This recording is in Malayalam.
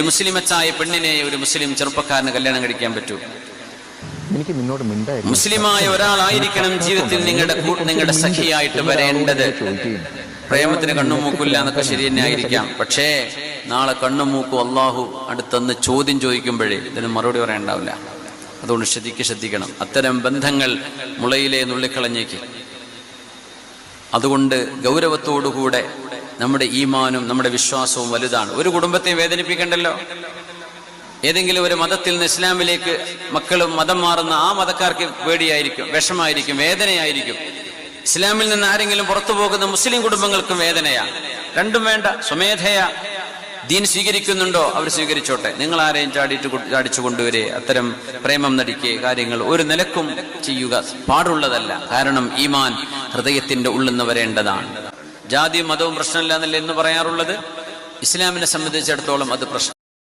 ഒരു മുസ്ലിമച്ചായ പെണ്ണിനെ ഒരു മുസ്ലിം ചെറുപ്പക്കാരന് കല്യാണം കഴിക്കാൻ പറ്റൂ? എനിക്ക് നിന്നോട് മുസ്ലിമായ ഒരാളായിരിക്കണം ജീവിതത്തിൽ നിങ്ങളുടെ നിങ്ങളുടെ സഖിയായിട്ട് വരേണ്ടത്. പ്രേമത്തിന് കണ്ണും മൂക്കില്ല എന്നൊക്കെ ശരി തന്നെ ആയിരിക്കാം. പക്ഷേ നാളെ കണ്ണും മൂക്കും അള്ളാഹു അടുത്തൊന്ന് ചോദ്യം ചോദിക്കുമ്പോഴേ ഇതിന് മറുപടി പറയണ്ടാവില്ല. അതുകൊണ്ട് ശ്രദ്ധിക്ക് ശ്രദ്ധിക്കണം. അത്തരം ബന്ധങ്ങൾ മുളയിലെ നുള്ളിക്കളഞ്ഞേക്ക്. അതുകൊണ്ട് ഗൗരവത്തോടുകൂടെ നമ്മുടെ ഈമാനും നമ്മുടെ വിശ്വാസവും വലുതാണ്. ഒരു കുടുംബത്തെ വേദനിപ്പിക്കണ്ടല്ലോ? ഏതെങ്കിലും ഒരു മതത്തിൽ നിന്ന് ഇസ്ലാമിലേക്ക് മക്കളും മതം മാറുന്ന ആ മതക്കാർക്ക് പേടിയായിരിക്കും വിഷമായിരിക്കും വേദനയായിരിക്കും. ഇസ്ലാമിൽ നിന്ന് ആരെങ്കിലും പുറത്തു പോകുന്ന മുസ്ലിം കുടുംബങ്ങൾക്കും വേദനയാണ് രണ്ടും വേണ്ട സ്വമേധയാ. ദീൻ സ്വീകരിക്കുന്നുണ്ടോ? അവർ സ്വീകരിച്ചോട്ടെ. നിങ്ങൾ ആരെയും ചാടിയിട്ട് ചാടിച്ചു കൊണ്ടുവരെ. അത്തരം പ്രേമം നടിക്കുക കാര്യങ്ങൾ ഒരു നിലക്കും ചെയ്യുക പാടുള്ളതല്ല. കാരണം ഈമാൻ ഹൃദയത്തിന്റെ ഉള്ളിൽ നിന്ന് വരേണ്ടതാണ്. ജാതിയും മതവും പ്രശ്നമില്ല എന്നല്ല എന്ന് പറയാറുള്ളത്? ഇസ്ലാമിനെ സംബന്ധിച്ചിടത്തോളം അത് പ്രശ്നം